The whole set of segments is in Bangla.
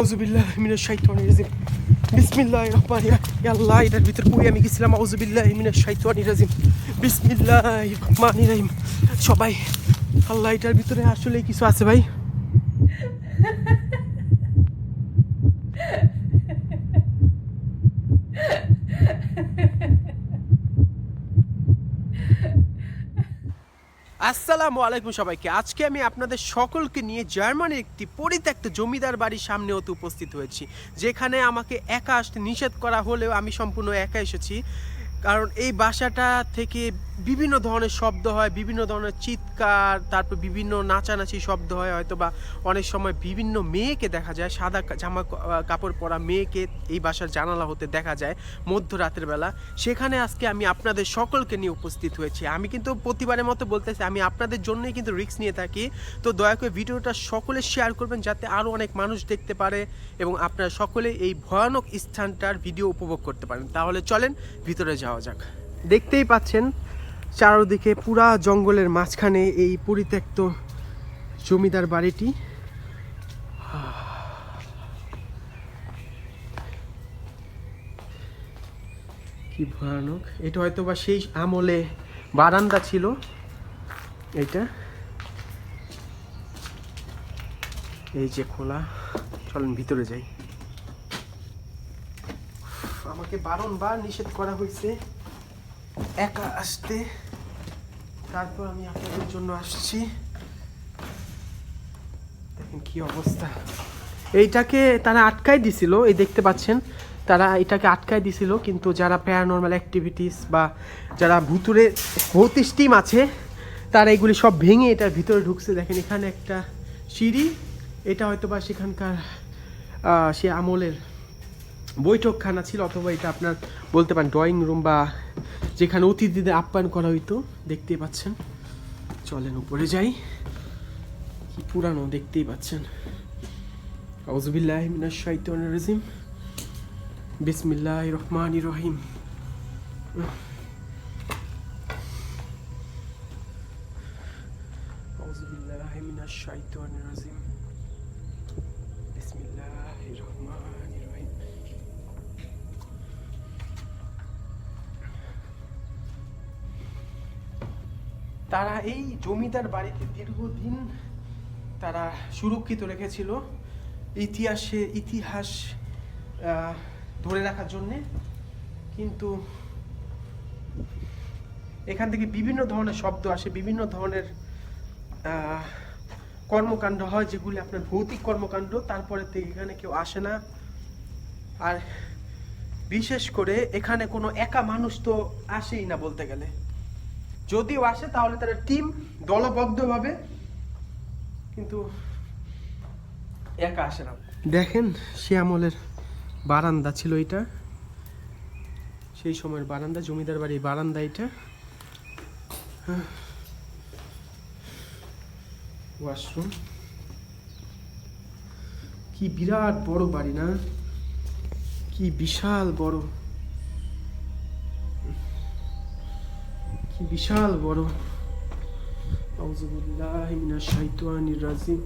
আউজুবিল্লাহ মিনাশ শাইতানির রাজিম বিসমিল্লাহির রহমানির রহিম ইয়া আল্লাহ এটার ভিতর কই আমি গেছিলাম? আউজুবিল্লাহ মিনাশ শাইতানির রাজিম বিসমিল্লাহির রহমানির রাহিম সবাই, আল্লাহ এটার ভিতরে আসলে কিছু আছে ভাই? আসসালামু আলাইকুম সবাইকে। আজকে আমি আপনাদের সকলকে নিয়ে জার্মানির একটি পরিত্যক্ত জমিদার বাড়ির সামনে হতে উপস্থিত হয়েছি, যেখানে আমাকে একা আসতে নিষেধ করা হলেও আমি সম্পূর্ণ একা এসেছি। কারণ এই বাসাটা থেকে বিভিন্ন ধরনের শব্দ হয়, বিভিন্ন ধরনের চিৎকার, তারপর বিভিন্ন নাচানাচি শব্দ হয় হয়তো বা অনেক সময় বিভিন্ন মেয়েকে দেখা যায়, সাদা জামা কাপড় পরা মেয়েকে এই বাসার জানালা হতে দেখা যায় মধ্যরাতের বেলা। সেখানে আজকে আমি আপনাদের সকলকে নিয়ে উপস্থিত হয়েছি। আমি কিন্তু প্রতিবারের মতো বলতেছি, আমি আপনাদের জন্যই কিন্তু রিস্ক নিয়ে থাকি। তো দয়া করে ভিডিওটা সকলে শেয়ার করবেন যাতে আরও অনেক মানুষ দেখতে পারে এবং আপনারা সকলে এই ভয়ানক স্থানটার ভিডিও উপভোগ করতে পারেন। তাহলে চলেন ভিতরে যাওয়া যাক। দেখতেই পাচ্ছেন, চারদিকে পুরা জঙ্গলের মাঝখানে এই পরিত্যক্ত জমিদার বাড়িটি। কি ভয়ানক। এটা হয়তো বা সেই আমলে বারান্দা ছিল। এটা। এই যে খোলা। চলেন ভিতরে যাই। আমাকে বারংবার নিষেধ করা হয়েছে। একা আসতে। তারপর আমি আপনাদের জন্য আসছি। দেখেন কি অবস্থা। এইটাকে তারা আটকাই দিছিল, এই দেখতে পাচ্ছেন, তারা এটাকে আটকাই দিছিল, কিন্তু যারা প্যারানর্মাল অ্যাক্টিভিটিস বা যারা ভুতুরে ভৌতিস টিম আছে, তারা এগুলি সব ভেঙে এটার ভিতরে ঢুকছে। দেখেন এখানে একটা সিঁড়ি, এটা হয়তো বা সেখানকার সে আমলের বৈঠকখানা ছিল অথবা এটা আপনার বলতে পারেন ড্রয়িং রুম বা যেখানে অতিথিদের আপ্যায়ন করা হইতো, দেখতেই পাচ্ছেন। চলেন উপরে যাই। কি পুরানো, দেখতেই পাচ্ছেন। আউজুবিল্লাহ মিনাশ শাইতানির রাজিম। বিসমিল্লাহির রহমানির রহিম। আউজুবিল্লাহ মিনাশ শাইতানির রাজিম। বিসমিল্লাহির রহমানির তারা এই জমিদার বাড়িতে দীর্ঘদিন তারা সুরক্ষিত রেখেছিল। ইতিহাসে ইতিহাস ধরে রাখার জন্যে। কিন্তু এখান থেকে বিভিন্ন ধরনের শব্দ আসে, বিভিন্ন ধরনের কর্মকাণ্ড হয়, যেগুলি আপনার ভৌতিক কর্মকাণ্ড। তারপরে থেকে এখানে কেউ আসে না। আর বিশেষ করে এখানে কোনো একা মানুষ তো আসেই না বলতে গেলে। যদিও আসে, তাহলে তারা টিম দলবদ্ধভাবে কিন্তু একা আসে না। দেখেন সে আমলের বারান্দা ছিল এটা। সেই সময়ের বারান্দা, জমিদার বাড়ির বারান্দা এটা। ওয়াশরুম। কি বিরাট বড় বাড়ি না? কি বিশাল বড়। কি বিশাল বড় আউযুবিল্লাহি মিনাশ শাইতানির রাজিম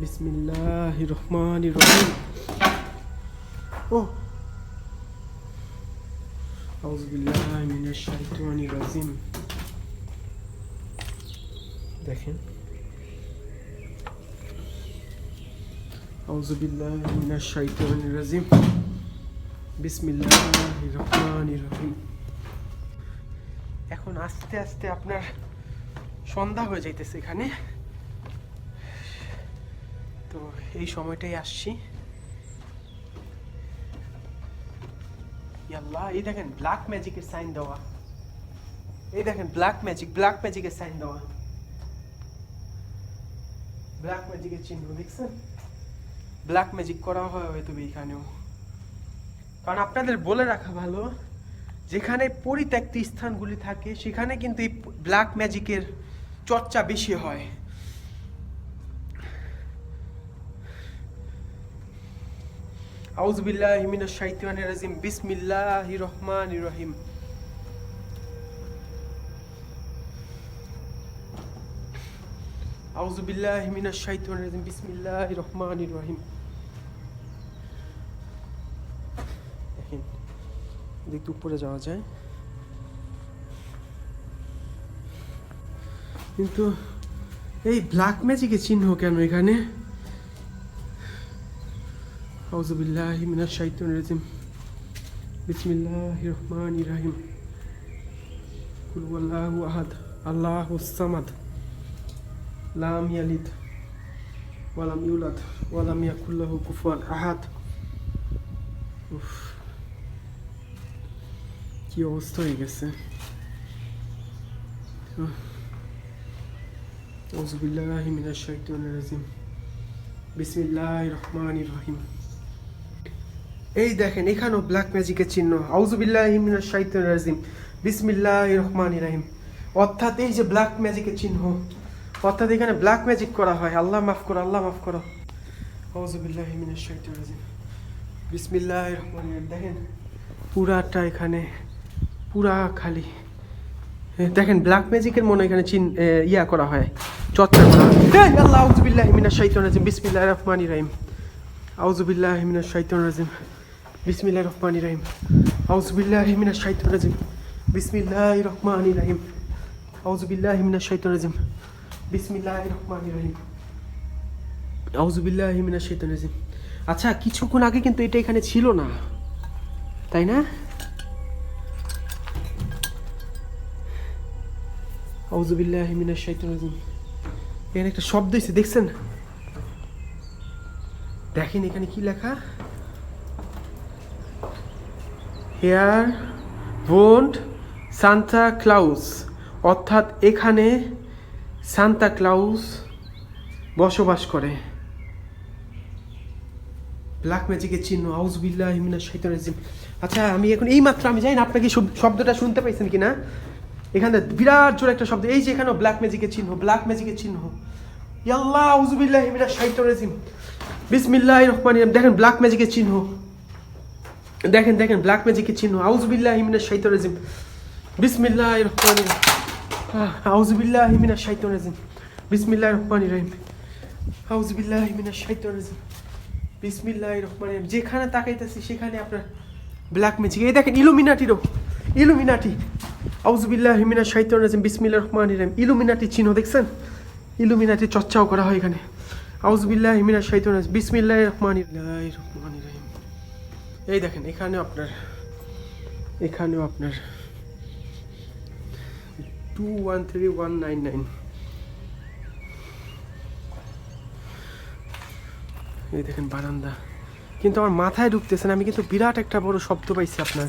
বিসমিল্লাহির রহমানির রহিম ও আউযুবিল্লাহি মিনাশ শাইতানির রাজিম দেখেন। আউযুবিল্লাহি মিনাশ শাইতানির রাজিম বিসমিল্লাহির রহমানির রহিম এখন আস্তে আস্তে আপনার সন্ধ্যা হয়ে যাইতেছে এখানে। তো এই সময়টাই আসছি। ইয়াল্লাহ, এই দেখেন ব্ল্যাক ম্যাজিকের সাইন দেওয়া। এই দেখেন ব্ল্যাক ম্যাজিক ব্ল্যাক ম্যাজিকের সাইন দেওয়া। ব্ল্যাক ম্যাজিকের চিহ্ন দেখছেন? ব্ল্যাক ম্যাজিক করা হয় হয়তো এখানেও। কারণ আপনাদের বলে রাখা ভালো যেখানে পরিত্যক্ত স্থানগুলি থাকে, সেখানে কিন্তু এই ব্ল্যাক ম্যাজিকের চর্চা বেশি হয়। আউজবিল্লাহ হিমিনাশ শাইতানির রাজিম। বিসমিল্লাহির রহমানির রহিম। আউজবিল্লাহ হিমিনাশ শাইতানির রাজিম। বিসমিল্লাহির রহমানির রহিম। দিক উপরে যাওয়া যায়। কিন্তু এই ব্ল্যাক ম্যাজিকের চিহ্ন কেন এখানে? আউজুবিল্লাহি মিনাশ শাইতানির রাজিম। বিসমিল্লাহির রহমানির রহিম। কুল হুয়াল্লাহু আহাদ আল্লাহুস সামাদ। লাম ইয়ালিদ ওয়ালাম ইউলাদ ওয়ালাম ইয়াকুল লাহু কুফুয়ান আহাদ। উফ। কি অবস্থা হয়ে গেছে আউজুবিল্লাহি মিনাশ শাইতানির রাজিম বিসমিল্লাহির রহমানির রহিম এই দেখেন, এখানেও ব্ল্যাক ম্যাজিকের চিহ্ন। আউজুবিল্লাহি মিনাশ শাইতানির রাজিম বিসমিল্লাহির রহমানির রহিম অর্থাৎ এই যে ব্ল্যাক ম্যাজিকের চিহ্ন, অর্থাৎ এখানে ব্ল্যাক ম্যাজিক করা হয়। আল্লাহ মাফ করো, আল্লাহ মাফ করো। আউজুবিল্লাহি মিনাশ শাইতানির রাজিম বিসমিল্লাহির রহমানির দেখেন, পুরাটা এখানে পুরা খালি। দেখেন ব্ল্যাক ম্যাজিকের মনে এখানে চিন ইয়া করা হয়, চর্চা করা হয়। আল্লাহ আউজুবিল্লাহি মিনাশ শাইতানির রাজিম। বিসমিল্লাহির রহমানির রহিম। আউজুবিল্লাহি মিনাশ শাইতানির রাজিম। বিসমিল্লাহির রহমানির রহিম। আউজুবিল্লাহি মিনাশ শাইতানির রাজিম। বিসমিল্লাহির রহমানির রহিম। আউজুবিল্লাহি মিনাশ শাইতানির রাজিম। বিসমিল্লাহির রহমানির রহিম। আউজুবিল্লাহি মিনাশ শাইতানির রাজিম। আচ্ছা কিছুক্ষণ আগে কিন্তু এটা এখানে ছিল না। তাই না? আউজুবিল্লাহি শাইতানির রাজিম। এখানে একটা শব্দ এসে দেখছেন? দেখেন এখানে কি লেখা? Here won't Santa Claus. অর্থাৎ এখানে সান্তা ক্লাউস বসবাস করে। ব্ল্যাক ম্যাজিকের চিহ্ন আউজবিল্লাহ হিমিনা শৈতান আচ্ছা আমি এখন এই মাত্র আমি জানি না আপনাকে শব্দটা শুনতে পাইছেন কিনা। এখানে বিরাট জোর একটা শব্দ, এই যে এখানেও ব্ল্যাক ম্যাজিকের চিহ্ন ব্ল্যাক ম্যাজিকের চিহ্ন। ইয়াল্লাহ আউজবিল্লাহ হিমিনা শৈতান রাজিম। বিসমিল্লাহ রহমান দেখেন ব্ল্যাক ম্যাজিকের চিহ্ন। দেখেন দেখেন ব্ল্যাক ম্যাজিকের চিহ্ন। আউজবিল্লাহ হিমিনা শৈতান রাজিম। বিসমিল্লাহ রহমান আউজবিল্লাহ হিমিনা শৈতান রাজিম। বিসমিল্লাহ রহমান রহিম। আউজবিল্লাহ হিমিনা শৈতান রাজিম। বিসমিল্লাহ রহমান রহিম। যেখানে তাকাইতেছি, সেখানে আপনার ব্ল্যাক ম্যাজিক এই দেখেন ইলুমিনাটিরও ইলুমিনাটি আউজবিল্লাহ হিমিনা শৈতান রাজিম বিসমিল্লাহ রহমান রহিম। ইলুমিনাটি চিহ্ন দেখছেন? ইলুমিনাটি চর্চাও করা হয় এখানে। আউজবিল্লাহ হিমিনা শৈতান রাজিম বিসমিল্লাহ রহমান রহমান রহিম। এই দেখেন, এখানেও আপনার এখানেও আপনার two one three one nine nine এই দেখেন বারান্দা। কিন্তু আমার মাথায় ঢুকতেছে না, আমি কিন্তু বিরাট একটা বড় শব্দ পাইছি আপনার।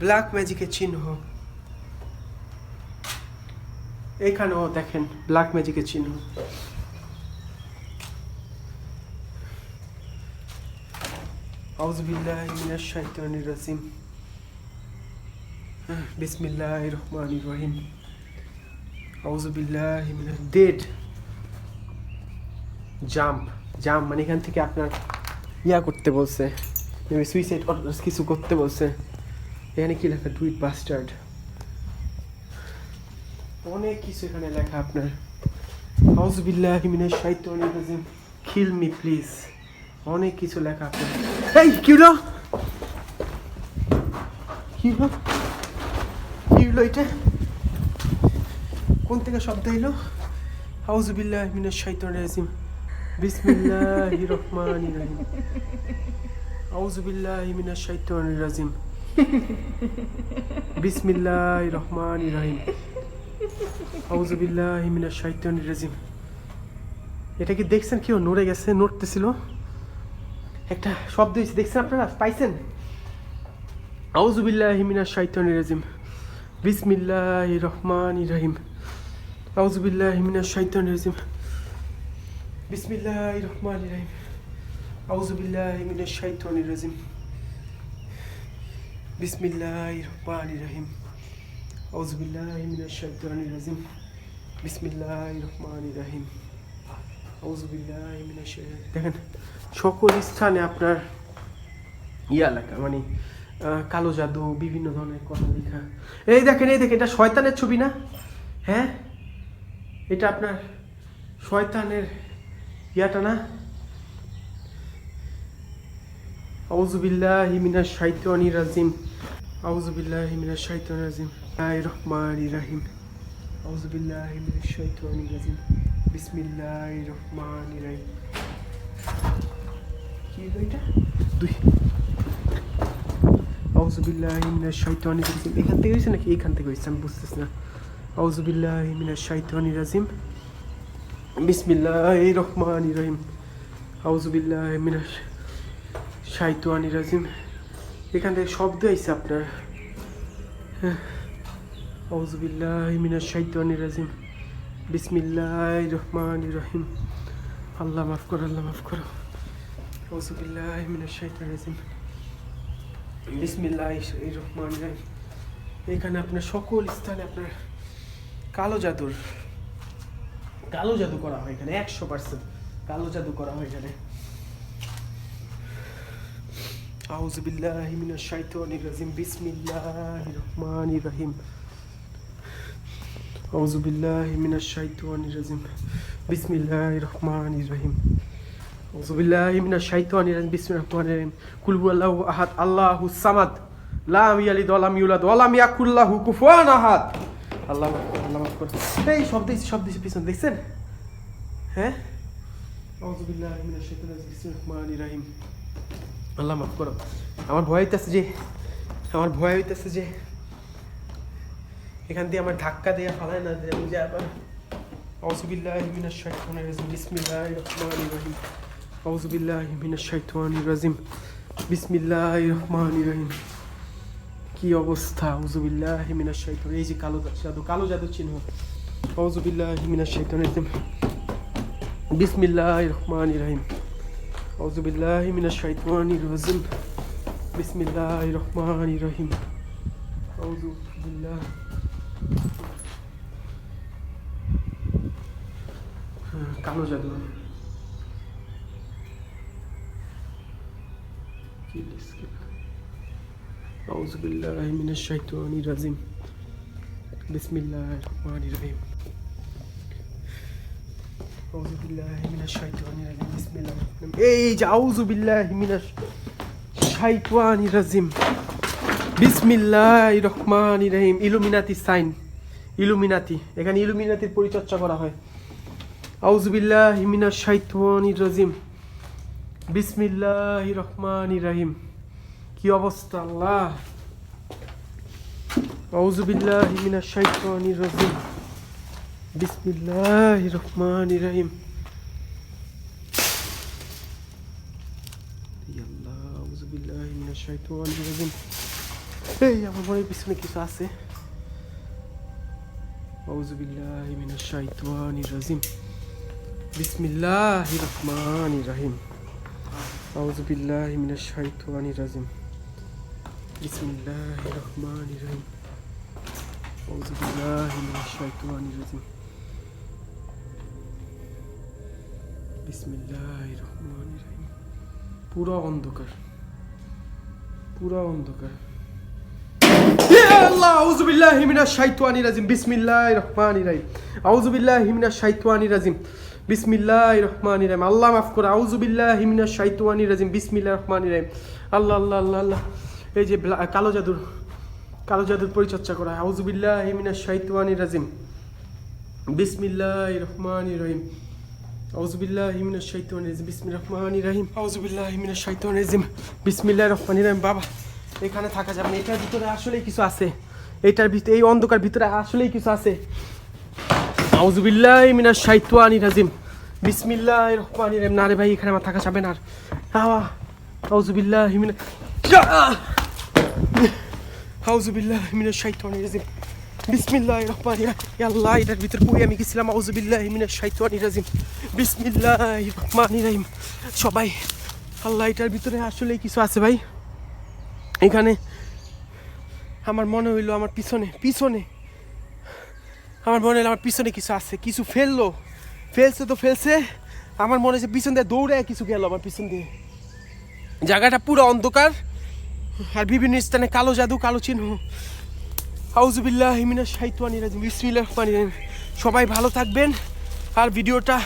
ব্ল্যাক ম্যাজিকের চিহ্ন। এখানেও দেখেন ব্ল্যাক ম্যাজিকের চিহ্ন। রাজিম। বিসমিল্লাহির রহমানির রহিম। আউজবিল্লাহ ডেড জাম্প জাম্প মানে এখান থেকে আপনার ইয়া করতে বলছে। সুইসাইড কিছু করতে বলছে। এখানে কি লেখা? ডুইট বাস্টার্ড অনেক কিছু এখানে লেখা আপনার। রাজিম। কিল মি প্লিজ অনেক কিছু লেখা আপনার। এই, কি হলো? কি হলো? কি হলো এটা? কোন থেকে শব্দ এলো? আউজবিল্লাহ মিনাশ শাইতানির রাজিম। বিসমিল্লাহির রহমানির রহিম। আউজুবিল্লাহি মিনাশ শাইতানির রাজিম। বিসমিল্লাহির রহমানির রহিম। আউজুবিল্লাহি মিনাশ শাইতানির রাজিম। এটা কি দেখছেন কেউ? নড়ে গেছে, নড়তেছিল। একটা শব্দ হয়েছে, দেখছেন আপনারা? পাইছেন? আউজুবিল্লাহি মিনাশ শাইতানির রাজিম। বিসমিল্লাহির রহমানির রহিম। আউজুবিল্লাহি মিনাশ শাইতানির রাজিম। বিসমিল্লাহির রহমানির রহিম। আউযু বিল্লাহি মিনাশ শাইতানির রাজিম। বিসমিল্লাহির রহমানির রহিম। আউযু বিল্লাহি মিনাশ শাইতানির রাজিম। বিসমিল্লাহির রহমানির রহিম। আউযু বিল্লাহি মিনাশ দেখেন, সকল স্থানে আপনার ইয়া লেখা মানে কালো জাদু, বিভিন্ন ধরনের কথা লেখা। এই দেখেন এই দেখেন, এটা শয়তানের ছবি না? হ্যাঁ? এটা আপনার শয়তানের ইয়াটা না? আউজুবিল্লাহি মিনাশ শাইতানির রাজিম। আউজুবিল্লাহি মিনাশ শাইতানির রাজিম। আই রহমানির রহিম। আউজুবিল্লাহি মিনাশ শাইতানির রাজিম। বিসমিল্লাহির রহমানির রহিম। কি এটা? দুই। আউজুবিল্লাহি মিনাশ শাইতানির রাজিম। এখান থেকে হয়েছে নাকি এইখান থেকে হয়েছে আমি বুঝতেছি না। আউজুবিল্লাহি মিনাশ শাইতানির রাজিম। বিসমিল্লাহির রহমানির রহিম। আউজুবিল্লাহি মিনাশ শাইতানির রাজিম এখান থেকে শব্দ আইছে আপনার। হ্যাঁ। আউজুবিল্লাহি মিনাশ শাইতানির রাজিম। বিসমিল্লাহির রহমানির রহিম। আল্লাহ মাফ করো, আল্লাহ মাফ করো। আউজুবিল্লাহি মিনাশ শাইতানির রাজিম। বিসমিল্লাহির রহমানির রহিম। এখানে আপনার সকল স্থানে আপনার কালো জাদুর, কালো জাদু করা হয় এখানে, একশো পার্সেন্ট কালো জাদু করা হয় এখানে। আউযু বিল্লাহি মিনাশ শাইতানির রাজিম। বিসমিল্লাহির রহমানির রহিম। আউযু বিল্লাহি মিনাশ শাইতানির রাজিম। বিসমিল্লাহির রহমানির রহিম। আউযু বিল্লাহি মিনাশ শাইতানির রাজিম। বিসমিল্লাহির রহমানির রহিম। কুল হুয়াল্লাহু আহাদ আল্লাহুস সামাদ। লাম ইয়ালিদ ওয়া লাম ইউলাদ ওয়া লাম ইয়াকুল লাহু কুফুয়ান আহাদ। আল্লাহ মাফ করো, আল্লাহ মাফ করো। এই শব্দ দিয়েছি শব্দ দিয়েছি পিছন দেখছেন? হ্যাঁ? আউযু বিল্লাহি মিনাশ শাইতানির রাজিম। বিসমিল্লাহির রহমানির রহিম। আল্লাহ মাফ করো। আমার ভয় হইতেছে যে, আমার ভয় হইতেছে যে, এখান দিয়ে আমার ধাক্কা দিয়ে ফালায় না দিয়ে আমি যে আবার আউজুবিল্লাহি মিনাশ শাইতানির কি অবস্থা? এই যে কালো কালো জাদু চিহ্ন। আউজুবিল্লাহি মিনাশ রহিম। أعوذ بالله من الشيطان الرجيم بسم الله الرحمن الرحيم أعوذ بالله কালো জাদু কি লিখছে? أعوذ بالله من الشيطان الرجيم بسم الله الرحمن الرحيم এই যে আউযু বিল্লাহি মিনাশ শাইতানির রাজিম। বিসমিল্লাহির রহমানির রহিম। Illuminati sign. ইলুমিনাতি। এখানে ইলুমিনাতির পরিচর্যা করা হয়। আউযু বিল্লাহি মিনাশ শাইতানির রাজিম। বিসমিল্লাহির রহমানির রহিম। কি অবস্থা আল্লাহ? আউযু বিল্লাহি মিনাশ শাইতানির রাজিম। বিসমিল্লাহির রহমানির রহিম ইয়া আল্লাহ আউযু বিল্লাহি মিনাশ শাইতানির রাজিম এই আমার মনে হয় পিছনে কিছু আছে আউযু বিল্লাহি মিনাশ শাইতানির রাজিম বিসমিল্লাহির রহমানির রহিম আউযু বিল্লাহি মিনাশ শাইতানির রাজিম বিসমিল্লাহির রহমানির রহিম আউযু বিল্লাহি মিনাশ শাইতানির রাজিম মিনাশ শাইতানির রাজিম বিসমিল্লাহির রহমানির রহিম আল্লাহ মাফ করো আউযু বিল্লাহি মিনাশ শাইতানির রাজিম বিসমিল্লাহির রহমানির রহিম আল্লাহ আল্লাহ আল্লাহ আল্লাহ। এই যে কালো জাদুর কালো জাদুর পরিচর্যা করা হয়। আউযু বিল্লাহি মিনাশ শাইতানির রাজিম বিসমিল্লাহির রহমানির রহিম বাবা, এখানে থাকা যাবে এটার ভিতরে আসলেই কিছু আছে। এটার ভিতরে এই অন্ধকার ভিতরে আসলেই কিছু আছে। আউযু বিল্লাহি মিনাশ শাইতানির রাজিম, বিসমিল্লাহির রহমানির রহিম। না রে ভাই, এখানে আমার থাকা যাবে না আর। আওয়া আউযু বিল্লাহি মিনাশ আউযু বিল্লাহি মিনাশ শাইতানির রাজিম। বিসমিল্লাহির রহমানির রহিম। ইয়া আল্লাহ, এটার ভিতরে আমি গেছিলাম আউযু বিল্লাহি মিনাশ শাইতানির রাজিম। বিসমিল্লাহির রহমানির রহিম। সবাই, আল্লাহ, এটার ভিতরে আসলে কিছু আছে ভাই। এখানে আমার মনে হইল আমার পিছনে পিছনে। আমার মনে হলো আমার পিছনে কিছু আছে, কিছু ফেলল। ফেলছে তো ফেলছে। আমার মনে হচ্ছে পিছন দিয়ে দৌড়ে কিছু গেল আমার পিছন দিয়ে। জায়গাটা পুরো অন্ধকার। আর বিভিন্ন স্থানে কালো জাদু, কালো চিহ্ন। আউজুবিল্লাহ হিমিনা সাহিত্যানি রাজিম। বিসমিল্লাহ। সবাই ভালো থাকবেন। আর ভিডিওটা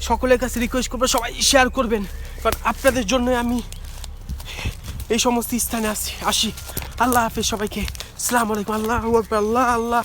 সকলের কাছে রিকোয়েস্ট করব, সবাই শেয়ার করবেন। কারণ আপনাদের জন্য আমি এই সমস্ত স্থানে আসি আসি। আল্লাহ হাফেজ সবাইকে। আসসালামু আলাইকুম। আল্লাহ আল্লাহ আল্লাহ।